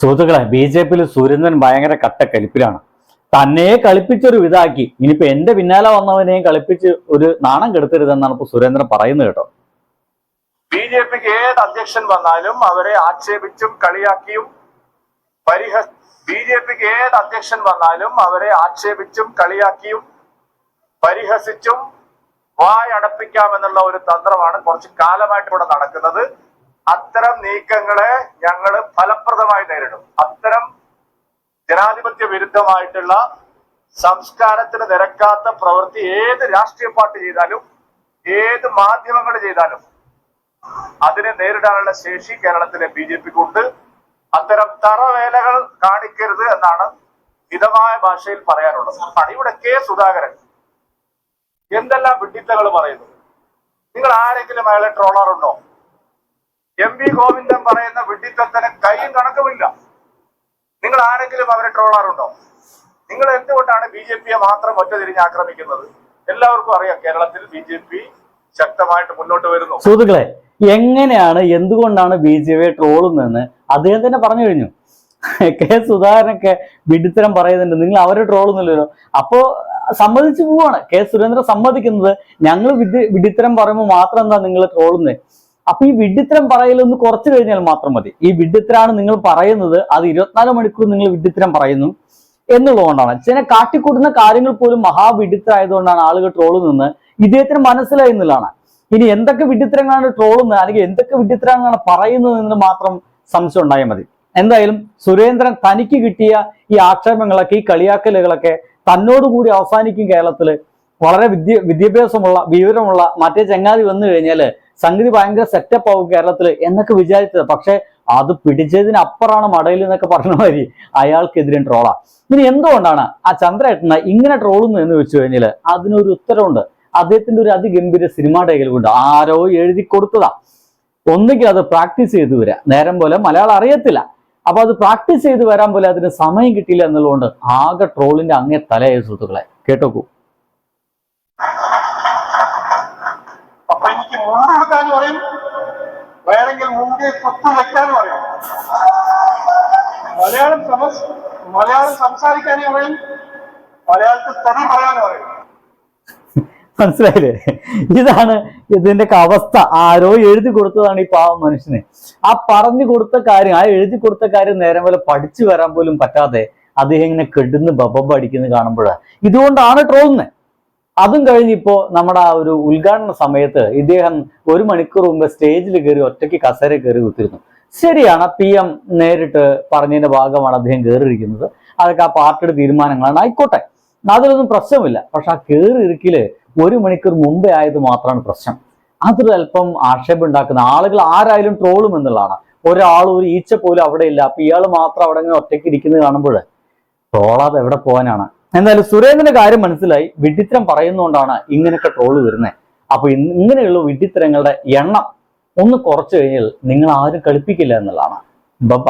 സുഹൃത്തുക്കളെ B J പിയിൽ സുരേന്ദ്രൻ ഭയങ്കര കട്ട കളിപ്പിലാണ് തന്നെ കളിപ്പിച്ചൊരു ഇതാക്കി ഇനിയിപ്പോ എന്റെ പിന്നാലെ വന്നവനെയും കളിപ്പിച്ച് ഒരു നാണം കെടുത്തരുതെന്നാണ് ഇപ്പൊ സുരേന്ദ്രൻ പറയുന്നത് കേട്ടോ. ബി ജെ പിക്ക് ഏത് അധ്യക്ഷൻ വന്നാലും അവരെ ആക്ഷേപിച്ചും കളിയാക്കിയും പരിഹ ബി ജെ പിക്ക് ഏത് അധ്യക്ഷൻ വന്നാലും അവരെ ആക്ഷേപിച്ചും കളിയാക്കിയും പരിഹസിച്ചും വായടപ്പിക്കാമെന്നുള്ള ഒരു തന്ത്രമാണ് കുറച്ച് കാലമായിട്ട് ഇവിടെ നടക്കുന്നത്. അത്തരം നീക്കങ്ങളെ ഞങ്ങൾ ഫലപ്രദമായി നേരിടും. അത്തരം ജനാധിപത്യ വിരുദ്ധമായിട്ടുള്ള സംസ്കാരത്തിന് നിരക്കാത്ത പ്രവൃത്തി ഏത് രാഷ്ട്രീയ പാർട്ടി ചെയ്താലും ഏത് മാധ്യമങ്ങൾ ചെയ്താലും അതിനെ നേരിടാനുള്ള ശേഷി കേരളത്തിലെ ബി ജെ പിക്ക് ഉണ്ട് അത്തരം തറവേലകൾ കാണിക്കരുത് എന്നാണ് ഹിതമായ ഭാഷയിൽ പറയാനുള്ളത്. ഇവിടെ കെ സുധാകരൻ എന്തെല്ലാം വിഡിത്തകൾ പറയുന്നു നിങ്ങൾ ആരെങ്കിലും അയാളെ ട്രോളറുണ്ടോ? എം വി ഗോവിന്ദൻ പറയുന്ന വിഡിത്തത്തിന് കൈയും കണക്കുമില്ല. നിങ്ങൾ ആരെങ്കിലും അവരെ ട്രോളാറുണ്ടോ? നിങ്ങൾ എന്തുകൊണ്ടാണ് ബി ജെ പിയെ മാത്രം ഒറ്റ തിരിഞ്ഞ് ആക്രമിക്കുന്നത്? എല്ലാവർക്കും അറിയാം കേരളത്തിൽ ബി ജെ പി ശക്തമായിട്ട് മുന്നോട്ട് വരുന്നു. സുഹൃത്തുക്കളെ എങ്ങനെയാണ് എന്തുകൊണ്ടാണ് ബി ജെ പി ട്രോളുന്നതെന്ന് അദ്ദേഹം തന്നെ പറഞ്ഞു കഴിഞ്ഞു. കെ സുധാകരനൊക്കെ വിഡിത്തരം പറയുന്നുണ്ട് നിങ്ങൾ അവരെ ട്രോളുന്നില്ലല്ലോ. അപ്പോ സമ്മതിച്ചു പോവാണ്. കെ സുരേന്ദ്രൻ സമ്മതിക്കുന്നത് ഞങ്ങൾ വിഡി വിഡിത്തരം പറയുമ്പോൾ മാത്രം എന്താ നിങ്ങൾ ട്രോളുന്നത് അപ്പൊ ഈ വിഡിത്തരം പറയലൊന്ന് കുറച്ച് കഴിഞ്ഞാൽ മാത്രം മതി. ഈ വിഡിത്തരാണ് നിങ്ങൾ പറയുന്നത് അത് ഇരുപത്തിനാല് മണിക്കൂർ നിങ്ങൾ വിഡിത്തരം പറയുന്നു എന്നുള്ളതുകൊണ്ടാണ്. ചില കാട്ടിക്കൂട്ടുന്ന കാര്യങ്ങൾ പോലും മഹാവിഡിത്തരായതുകൊണ്ടാണ് ആളുകൾ ട്രോൾ നിന്ന് ഇദ്ദേഹത്തിന് മനസ്സിലായി എന്നുള്ളതാണ്. ഇനി എന്തൊക്കെ വിഡിത്തരങ്ങളാണ് ട്രോളുന്നത് അല്ലെങ്കിൽ എന്തൊക്കെ വിഡിത്തരങ്ങളാണ് പറയുന്നത് എന്ന് മാത്രം സംശയം ഉണ്ടായാൽ മതി. എന്തായാലും സുരേന്ദ്രൻ തനിക്ക് കിട്ടിയ ഈ ആക്ഷേപങ്ങളൊക്കെ ഈ കളിയാക്കലുകളൊക്കെ തന്നോടുകൂടി അവസാനിക്കും കേരളത്തിൽ. വളരെ വിദ്യ വിദ്യാഭ്യാസമുള്ള വിവരമുള്ള മറ്റേ ചങ്ങാതി വന്നു കഴിഞ്ഞാൽ സംഗതി ഭയങ്കര സെറ്റപ്പ് ആവും കേരളത്തിൽ എന്നൊക്കെ വിചാരിച്ചത്. പക്ഷെ അത് പിടിച്ചതിനപ്പുറമാണ് മടയിൽ എന്നൊക്കെ പറഞ്ഞ മാതിരി അയാൾക്കെതിരെ ട്രോളാ ഇനി എന്തുകൊണ്ടാണ് ആ ചന്ദ്രേട്ടനെ ഇങ്ങനെ ട്രോളുന്നു എന്ന് വെച്ചു കഴിഞ്ഞാൽ അതിനൊരു ഉത്തരവുണ്ട്. അദ്ദേഹത്തിന്റെ ഒരു അതിഗംഭീര സിനിമാ ഡയലോഗ് ഉണ്ട്. ആരോ എഴുതി കൊടുത്തതാ. ഒന്നുകിൽ അത് പ്രാക്ടീസ് ചെയ്തു വരാ. നേരം പോലെ മലയാളം അറിയത്തില്ല. അപ്പൊ അത് പ്രാക്ടീസ് ചെയ്ത് വരാൻ പോലെ അതിന് സമയം കിട്ടിയില്ല എന്നുള്ളതുകൊണ്ട് ആകെ ട്രോളിന്റെ അങ്ങേ തലയായ സുഹൃത്തുക്കളെ. കേട്ടോക്കൂ അപ്പൊ എനിക്ക് മുണ്ട് കൊടുക്കാൻ പറയും. വേണമെങ്കിൽ മുമ്പിൽ കുത്തു വെക്കാൻ പറയും. മലയാളം സമസ് മലയാളം സംസാരിക്കാനേ പറയും. മലയാളത്തിൽ തെറി പറയാൻ പറയും. മനസ്സിലായില്ലേ? ഇതാണ് ഇതിന്റെ അവസ്ഥ. ആരോ എഴുതി കൊടുത്തതാണ് ഈ പാവം മനുഷ്യന്. ആ പറഞ്ഞു കൊടുത്ത കാര്യം ആ എഴുതി കൊടുത്ത കാര്യം നേരം പോലെ പഠിച്ചു വരാൻ പോലും പറ്റാതെ അദ്ദേഹം ഇങ്ങനെ കെടുന്ന് ബബബ അടിക്കുന്നത് കാണുമ്പോഴാണ് ഇതുകൊണ്ടാണ് ട്രോളുന്നത് അതും കഴിഞ്ഞിപ്പോ നമ്മുടെ ആ ഒരു ഉദ്ഘാടന സമയത്ത് ഇദ്ദേഹം ഒരു മണിക്കൂർ മുമ്പ് സ്റ്റേജിൽ കയറി ഒറ്റയ്ക്ക് കസേര കയറി കുത്തിരുന്നു ശരിയാണ് പി എം നേരിട്ട് പറഞ്ഞതിന്റെ ഭാഗമാണ് അദ്ദേഹം കയറിയിരിക്കുന്നത്. അതൊക്കെ ആ പാർട്ടിയുടെ തീരുമാനങ്ങളാണ്. ആയിക്കോട്ടെ അതിലൊന്നും പ്രശ്നമില്ല. പക്ഷെ ആ കയറി ഇരിക്കൽ ഒരു മണിക്കൂർ മുമ്പേ ആയത് മാത്രമാണ് പ്രശ്നം. അതൊരു അല്പം ആക്ഷേപം ഉണ്ടാക്കുന്ന ആളുകൾ ആരായാലും ട്രോളും എന്നുള്ളതാണ്. ഒരാൾ ഒരു ഈച്ച പോലും അവിടെ ഇല്ല. അപ്പൊ ഇയാൾ മാത്രം അവിടെ ഒറ്റയ്ക്ക് ഇരിക്കുന്നത് കാണുമ്പോൾ ട്രോളാതെ എവിടെ പോകാനാണ്? എന്തായാലും സുരേന്ദ്രന്റെ കാര്യം മനസ്സിലായി. വിഡിത്തരം പറയുന്നോണ്ടാണ് ഇങ്ങനെയൊക്കെ ട്രോൾ വരുന്നത് അപ്പൊ ഇങ്ങനെയുള്ള വിഡിത്തരങ്ങളുടെ എണ്ണം ഒന്ന് കുറച്ചു കഴിഞ്ഞാൽ നിങ്ങൾ ആരും കളിപ്പിക്കില്ല എന്നുള്ളതാണ്. ബബ